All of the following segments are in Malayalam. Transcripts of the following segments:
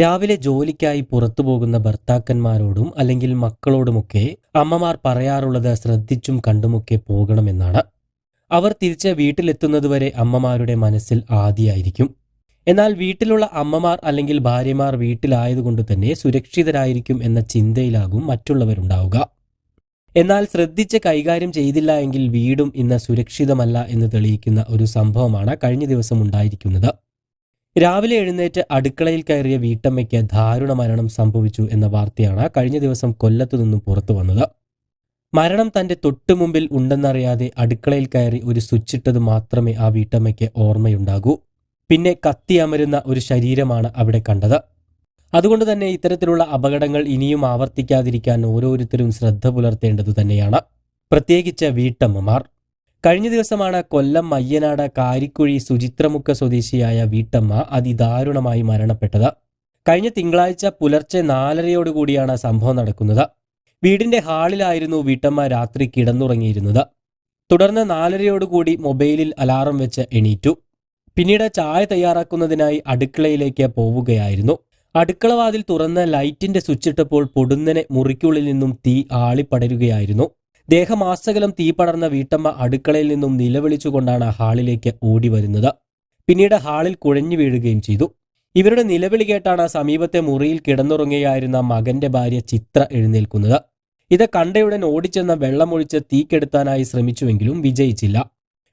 രാവിലെ ജോലിക്കായി പുറത്തു പോകുന്ന ഭർത്താക്കന്മാരോടും അല്ലെങ്കിൽ മക്കളോടുമൊക്കെ അമ്മമാർ പറയാറുള്ളത് ശ്രദ്ധിച്ചും കണ്ടുമൊക്കെ പോകണമെന്നാണ്. അവർ തിരിച്ച് വീട്ടിലെത്തുന്നതുവരെ അമ്മമാരുടെ മനസ്സിൽ ആദിയായിരിക്കും. എന്നാൽ വീട്ടിലുള്ള അമ്മമാർ അല്ലെങ്കിൽ ഭാര്യമാർ വീട്ടിലായതുകൊണ്ട് തന്നെ സുരക്ഷിതരായിരിക്കും എന്ന ചിന്തയിലാകും മറ്റുള്ളവരുണ്ടാവുക. എന്നാൽ ശ്രദ്ധിച്ച് കൈകാര്യം ചെയ്തില്ല എങ്കിൽ വീടും ഇന്ന് സുരക്ഷിതമല്ല എന്ന് തെളിയിക്കുന്ന ഒരു സംഭവമാണ് കഴിഞ്ഞ ദിവസം ഉണ്ടായിരിക്കുന്നത്. രാവിലെ എഴുന്നേറ്റ് അടുക്കളയിൽ കയറിയ വീട്ടമ്മയ്ക്ക് ദാരുണ മരണം സംഭവിച്ചു എന്ന വാർത്തയാണ് കഴിഞ്ഞ ദിവസം കൊല്ലത്തു നിന്നും പുറത്തു വന്നത്. മരണം തന്റെ തൊട്ടുമുമ്പിൽ ഉണ്ടെന്നറിയാതെ അടുക്കളയിൽ കയറി ഒരു സ്വിച്ചിട്ടത് മാത്രമേ ആ വീട്ടമ്മയ്ക്ക് ഓർമ്മയുണ്ടാകൂ. പിന്നെ കത്തി അമരുന്ന ഒരു ശരീരമാണ് അവിടെ കണ്ടത്. അതുകൊണ്ട് തന്നെ ഇത്തരത്തിലുള്ള അപകടങ്ങൾ ഇനിയും ആവർത്തിക്കാതിരിക്കാൻ ഓരോരുത്തരും ശ്രദ്ധ പുലർത്തേണ്ടതു തന്നെയാണ്. പ്രത്യേകിച്ച് വീട്ടമ്മമാർ. കഴിഞ്ഞ ദിവസമാണ് കൊല്ലം മയ്യനാട് കാരിക്കുഴി സുചിത്രമുക്ക സ്വദേശിയായ വീട്ടമ്മ അതിദാരുണമായി മരണപ്പെട്ടത്. കഴിഞ്ഞ തിങ്കളാഴ്ച പുലർച്ചെ നാലരയോടുകൂടിയാണ് സംഭവം നടക്കുന്നത്. വീടിന്റെ ഹാളിലായിരുന്നു വീട്ടമ്മ രാത്രി കിടന്നുറങ്ങിയിരുന്നത്. തുടർന്ന് നാലരയോടുകൂടി മൊബൈലിൽ അലാറം വെച്ച് എണീറ്റു. പിന്നീട് ചായ തയ്യാറാക്കുന്നതിനായി അടുക്കളയിലേക്ക് പോവുകയായിരുന്നു. അടുക്കളവാതിൽ തുറന്ന് ലൈറ്റിന്റെ സ്വിച്ചിട്ടപ്പോൾ പൊടുന്നനെ മുറിക്കുള്ളിൽ നിന്നും തീ ആളിപ്പടരുകയായിരുന്നു. ദേഹമാസകലം തീപടർന്ന വീട്ടമ്മ അടുക്കളയിൽ നിന്നും നിലവിളിച്ചുകൊണ്ടാണ് ഹാളിലേക്ക് ഓടി വരുന്നത് പിന്നീട് ഹാളിൽ കുഴഞ്ഞു വീഴുകയും ചെയ്തു. ഇവരുടെ നിലവിളി കേട്ടാണ് സമീപത്തെ മുറിയിൽ കിടന്നുറങ്ങുകയായിരുന്ന മകന്റെ ഭാര്യ ചിത്ര എഴുന്നേൽക്കുന്നത്. ഇത് കണ്ടയുടൻ ഓടിച്ചെന്ന വെള്ളമൊഴിച്ച് തീക്കെടുത്താനായി ശ്രമിച്ചുവെങ്കിലും വിജയിച്ചില്ല.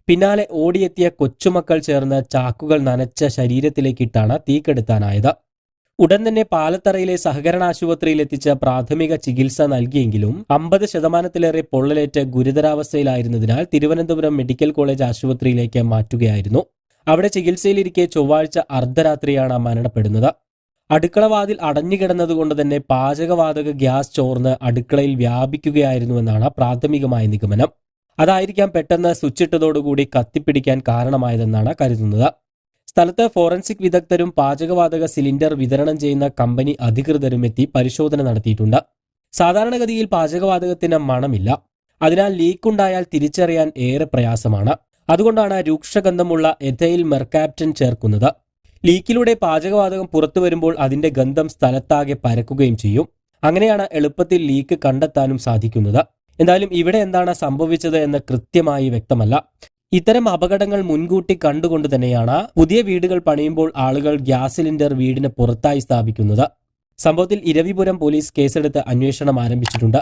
പിന്നാലെ ഓടിയെത്തിയ കൊച്ചുമക്കൾ ചേർന്ന് ചാക്കുകൾ നനച്ച ശരീരത്തിലേക്കിട്ടാണ് തീക്കെടുത്താനായത്. ഉടൻ തന്നെ പാലത്തറയിലെ സഹകരണ ആശുപത്രിയിൽ എത്തിച്ച പ്രാഥമിക ചികിത്സ നൽകിയെങ്കിലും അമ്പത് ശതമാനത്തിലേറെ പൊള്ളലേറ്റ് ഗുരുതരാവസ്ഥയിലായിരുന്നതിനാൽ തിരുവനന്തപുരം മെഡിക്കൽ കോളേജ് ആശുപത്രിയിലേക്ക് മാറ്റുകയായിരുന്നു. അവിടെ ചികിത്സയിലിരിക്കെ ചൊവ്വാഴ്ച അർദ്ധരാത്രിയാണ് മരണപ്പെടുന്നത്. അടുക്കളവാതിൽ അടഞ്ഞുകിടന്നതുകൊണ്ട് തന്നെ പാചകവാതക ഗ്യാസ് ചോർന്ന് അടുക്കളയിൽ വ്യാപിക്കുകയായിരുന്നുവെന്നാണ് പ്രാഥമികമായ നിഗമനം. അതായിരിക്കാം പെട്ടെന്ന് സ്വിച്ചിട്ടതോടുകൂടി കത്തിപ്പിടിക്കാൻ കാരണമായതെന്നാണ് കരുതുന്നത്. സ്ഥലത്ത് ഫോറൻസിക് വിദഗ്ധരും പാചകവാതക സിലിണ്ടർ വിതരണം ചെയ്യുന്ന കമ്പനി അധികൃതരും എത്തി പരിശോധന നടത്തിയിട്ടുണ്ട്. സാധാരണഗതിയിൽ പാചകവാതകത്തിന് മണമില്ല. അതിനാൽ ലീക്കുണ്ടായാൽ തിരിച്ചറിയാൻ ഏറെ പ്രയാസമാണ്. അതുകൊണ്ടാണ് രൂക്ഷഗന്ധമുള്ള എഥൈൽ മെർക്കാപ്റ്റൻ ചേർക്കുന്നത്. ലീക്കിലൂടെ പാചകവാതകം പുറത്തു വരുമ്പോൾ അതിന്റെ ഗന്ധം സ്ഥലത്താകെ പരക്കുകയും ചെയ്യും. അങ്ങനെയാണ് എളുപ്പത്തിൽ ലീക്ക് കണ്ടെത്താനും സാധിക്കുന്നത്. എന്തായാലും ഇവിടെ എന്താണ് സംഭവിച്ചത് എന്ന് കൃത്യമായി വ്യക്തമല്ല. ഇത്തരം അപകടങ്ങൾ മുൻകൂട്ടി കണ്ടുകൊണ്ട് തന്നെയാണ് പുതിയ വീടുകൾ പണിയുമ്പോൾ ആളുകൾ ഗ്യാസ് സിലിണ്ടർ വീടിന് പുറത്തായി സ്ഥാപിക്കുന്നത്. സംഭവത്തിൽ ഇരവിപുരം പോലീസ് കേസെടുത്ത് അന്വേഷണം ആരംഭിച്ചിട്ടുണ്ട്.